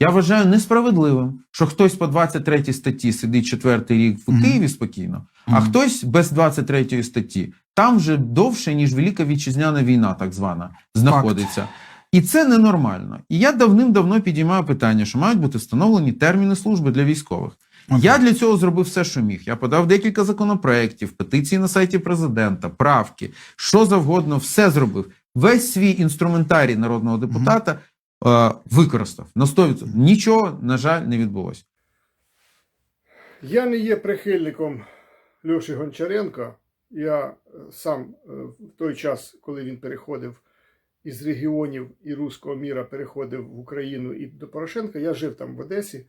Я вважаю несправедливим, що хтось по 23 статті сидить четвертий рік в. Києві спокійно, а хтось без 23 статті там вже довше, ніж Велика Вітчизняна війна, так звана, знаходиться. І це ненормально. І я давним-давно підіймаю питання, що мають бути встановлені терміни служби для військових. Окей. Я для цього зробив все, що міг. Я подав декілька законопроєктів, петиції на сайті президента, правки, що завгодно, все зробив. Весь свій інструментарій народного депутата е, використав на 100%. Нічого, на жаль, не відбулося. Я не є прихильником Льоші Гончаренка. Я е, сам е, в той час, коли він переходив із регіонів і руського міра, переходив в Україну і до Порошенка, я жив там в Одесі.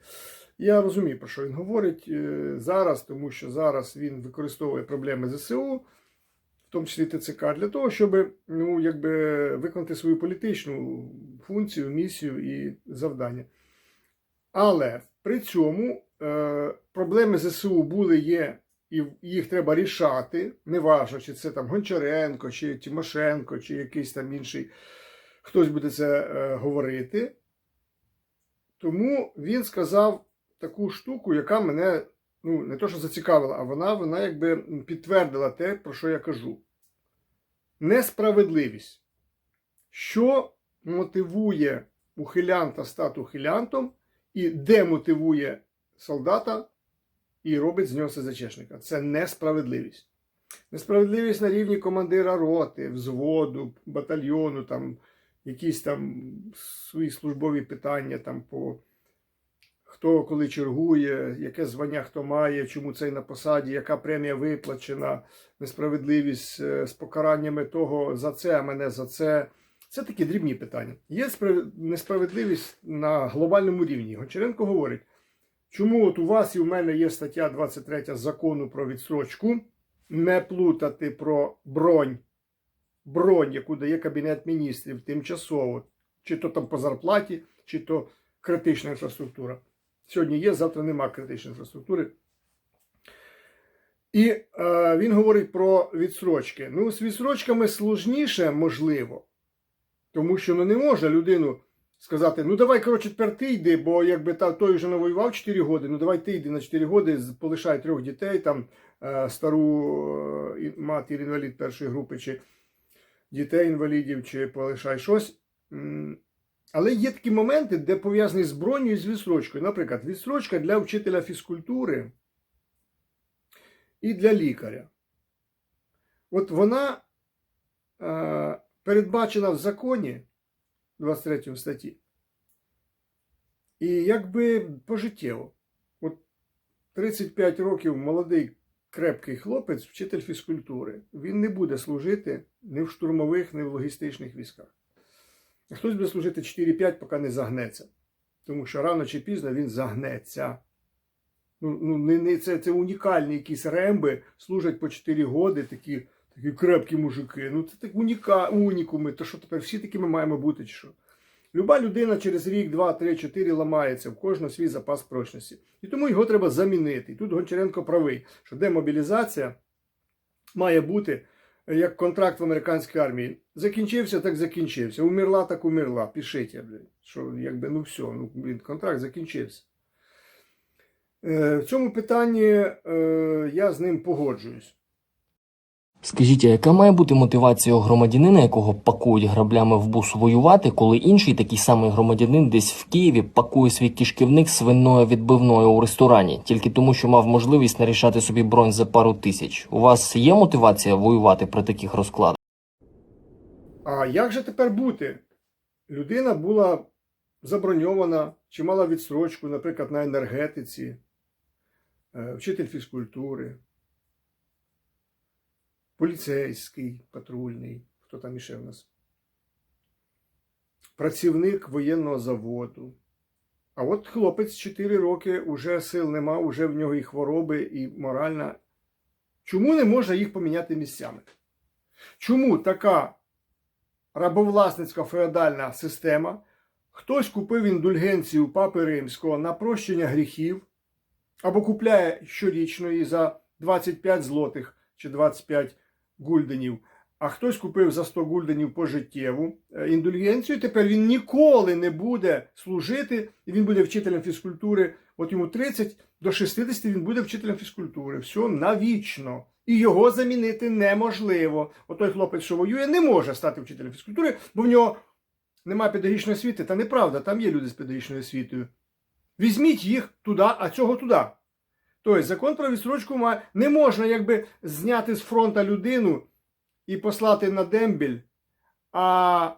Я розумію, про що він говорить е, зараз, тому що зараз він використовує проблеми ЗСУ, в тому числі ТЦК, для того, щоб ну, якби, виконати свою політичну функцію, місію і завдання. Але при цьому е, проблеми ЗСУ були, є, і їх треба рішати. Неважно, чи це там Гончаренко, чи Тимошенко, чи якийсь там інший, хтось буде це е, говорити. Тому він сказав таку штуку, яка мене ну, не то, що зацікавила, а вона, вона якби підтвердила те, про що я кажу. Несправедливість. Що мотивує ухилянта стати ухилянтом і демотивує солдата і робить з нього СЗЧшника. Це несправедливість. Несправедливість на рівні командира роти, взводу, батальйону, там, якісь там свої службові питання там по хто коли чергує, яке звання хто має, чому цей на посаді, яка премія виплачена, несправедливість е, з покараннями того за це, а мене за це. Це такі дрібні питання. Є несправедливість на глобальному рівні. Гончаренко говорить, чому от у вас і у мене є стаття 23 закону про відстрочку, не плутати про бронь, бронь, яку дає Кабінет міністрів тимчасово, чи то там по зарплаті, чи то критична інфраструктура. Сьогодні є, завтра нема критичної інфраструктури. І е, він говорить про відсрочки. Ну, з відсрочками сложніше, можливо. Тому що ну, не може людину сказати: ну давай, коротше, тепер ти йди, бо якби та, той вже навоював 4 роки, ну давай ти йди на 4 роки, полишай трьох дітей, там е, стару е, матір інвалід першої групи, чи дітей інвалідів, чи полишай щось. Але є такі моменти, де пов'язані з бронею і з відсрочкою. Наприклад, відсрочка для вчителя фізкультури і для лікаря. От вона е, передбачена в законі 23 статті. І якби пожиттєво. От 35 років молодий крепкий хлопець, вчитель фізкультури, він не буде служити ні в штурмових, ні в логістичних військах. А хтось буде служити 4-5, поки не загнеться. Тому що рано чи пізно він загнеться. Ну, ну не, не, це, це унікальні якісь ремби, служать по 4 роки, такі, такі крепкі мужики. Ну це так уніка, унікуми. То що тепер всі такими маємо бути, чи що? Люба людина через рік, два, три, чотири ламається, в кожного свій запас прочності. І тому його треба замінити. І тут Гончаренко правий, що демобілізація має бути як контракт в американській армії. Закінчився, так закінчився. Умерла, так умерла. Пишіть. Що якби ну все, ну, блін, контракт закінчився. Е, В цьому питанні е, я з ним погоджуюсь. Скажіть, а яка має бути мотивація громадянина, якого пакують граблями в бус воювати, коли інший такий самий громадянин десь в Києві пакує свій кишківник свиною відбивною у ресторані, тільки тому, що мав можливість нарішати собі бронь за пару тисяч. У вас є мотивація воювати при таких розкладах? А як же тепер бути? Людина була заброньована чи мала відстрочку, наприклад, на енергетиці, е, вчитель фізкультури, поліцейський, патрульний, хто там іще в нас, працівник воєнного заводу. А от хлопець 4 роки уже сил нема, уже в нього і хвороби, і моральна. Чому не можна їх поміняти місцями? Чому така рабовласницька феодальна система. Хтось купив індульгенцію Папи Римського на прощення гріхів або купляє щорічно і за 25 злотих чи 25 гульденів, а хтось купив за 100 гульденів пожиттєву е, індульгенцію. Тепер він ніколи не буде служити, і він буде вчителем фізкультури. От йому 30 до 60 він буде вчителем фізкультури. Все навічно. І його замінити неможливо. От той хлопець, що воює, не може стати вчителем фізкультури, бо в нього немає педагогічної освіти. Та неправда, там є люди з педагогічною освітою. Візьміть їх туди, а цього туди. Тобто закон про відстрочку не можна якби зняти з фронта людину і послати на дембіль, а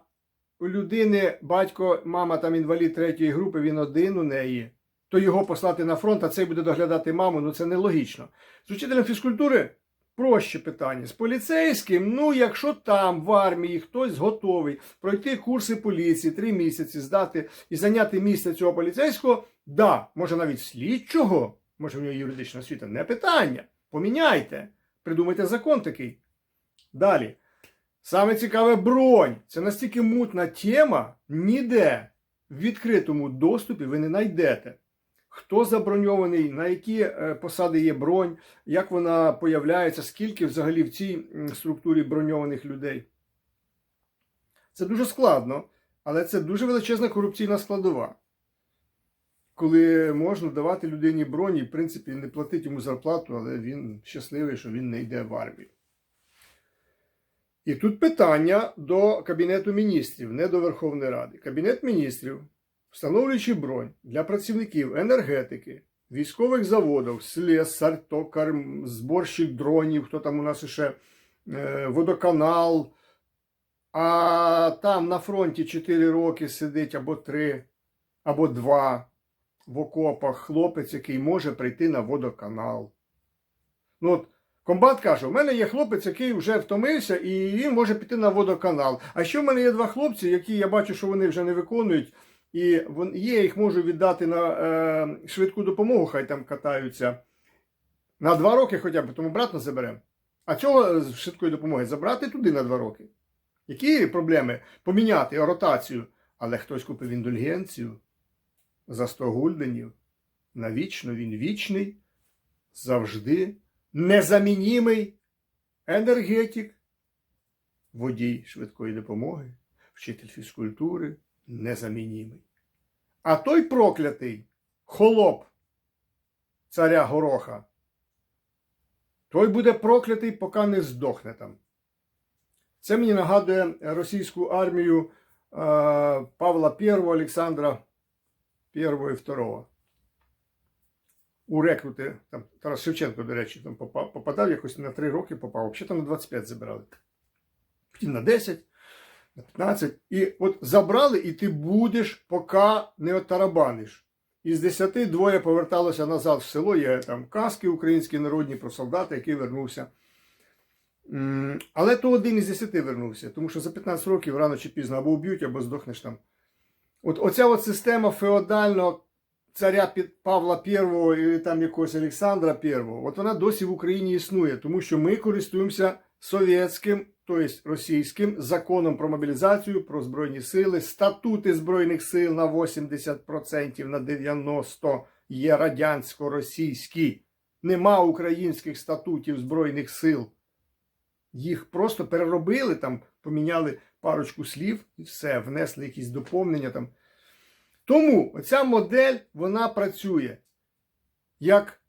у людини батько, мама там інвалід третьої групи, він один у неї, то його послати на фронт, а цей буде доглядати маму, ну це нелогічно. З учителем фізкультури проще питання. З поліцейським, ну якщо там в армії хтось готовий пройти курси поліції три місяці, здати і зайняти місце цього поліцейського, да, може навіть слідчого, може в нього юридична освіта, не питання. Поміняйте, придумайте закон такий. Далі. Саме цікаве бронь. Це настільки мутна тема, ніде в відкритому доступі ви не знайдете. Хто заброньований, на які е, посади є бронь, як вона появляється, скільки взагалі в цій структурі броньованих людей. Це дуже складно, але це дуже величезна корупційна складова. Коли можна давати людині броні, в принципі, не платити йому зарплату, але він щасливий, що він не йде в армію. І тут питання до Кабінету міністрів, не до Верховної Ради. Кабінет міністрів, встановлюючи бронь для працівників енергетики, військових заводів, слесар, токар, зборщик дронів, хто там у нас ще е, водоканал. А там на фронті 4 роки сидить або 3, або 2 в окопах хлопець, який може прийти на водоканал. Ну от Комбат каже: у мене є хлопець, який вже втомився, і він може піти на водоканал. А ще в мене є два хлопці, які я бачу, що вони вже не виконують, і є, я їх можу віддати на е, швидку допомогу, хай там катаються. На два роки хоча б, тому братно заберемо. А цього з швидкої допомоги забрати туди на два роки. Які проблеми? Поміняти ротацію. Але хтось купив індульгенцію за 100 гульденів. Навічно він вічний, завжди незамінімий енергетик, водій швидкої допомоги, вчитель фізкультури незамінімий. А той проклятий холоп царя Гороха, той буде проклятий, поки не здохне там. Це мені нагадує російську армію е, Павла I, Олександра I і II у рекрути, там Тарас Шевченко, до речі, там попадав якось на 3 роки попав, взагалі там на 25 забирали. Потім на 10, на 15. І от забрали, і ти будеш, поки не отарабаниш. Із 10 двоє поверталося назад в село. Є там казки українські народні про солдата, який вернувся. Але то один із 10 вернувся, тому що за 15 років рано чи пізно або вб'ють, або здохнеш там. От оця от система феодального царя Павла І і там якогось Олександра І, от вона досі в Україні існує, тому що ми користуємося совєтським, тобто російським законом про мобілізацію, про збройні сили, статути збройних сил на 80%, на 90% є радянсько-російські. Нема українських статутів збройних сил. Їх просто переробили там, поміняли парочку слів і все, внесли якісь доповнення там. Тому оця модель вона працює як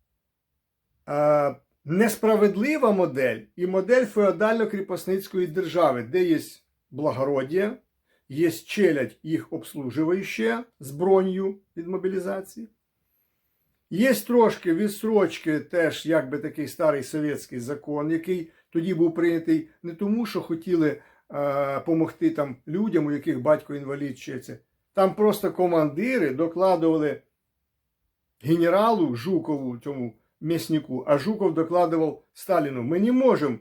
е, несправедлива модель і модель феодально-кріпосницької держави, де є благородія, є челядь їх обслужуюча з бронью від мобілізації. Є трошки відсрочки, теж якби такий старий совєтський закон, який тоді був прийнятий не тому, що хотіли помогти там людям, у яких батько інвалід чи це. Там просто командири докладували генералу Жукову, цьому м'яснику, а Жуков докладував Сталіну. Ми не можемо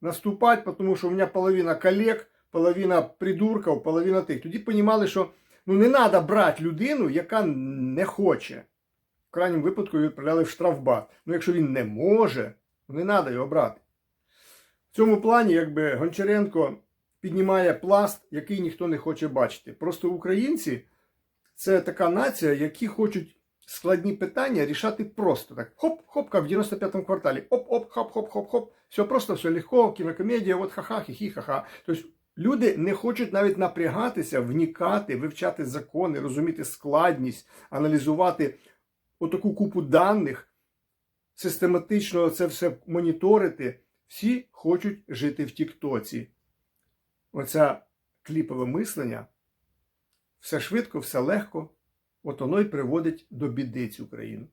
наступати, тому що у мене половина колег, половина придурків, половина тих. Тоді розуміли, що ну, не треба брати людину, яка не хоче. В крайньому випадку його відправляли в штрафбат. Ну, якщо він не може, не треба його брати. В цьому плані, якби Гончаренко піднімає пласт, який ніхто не хоче бачити. Просто українці це така нація, які хочуть складні питання рішати просто так. Хоп-хоп, як в 95-му кварталі. Оп-оп, хоп-хоп-хоп-хоп. Все просто, все легко, кінокомедія, от ха-ха, хі-хі, ха-ха. Тобто люди не хочуть навіть напрягатися, вникати, вивчати закони, розуміти складність, аналізувати отаку купу даних, систематично це все моніторити. Всі хочуть жити в Тіктоці. Оця кліпове мислення, все швидко, все легко, от воно й приводить до біди цю країну.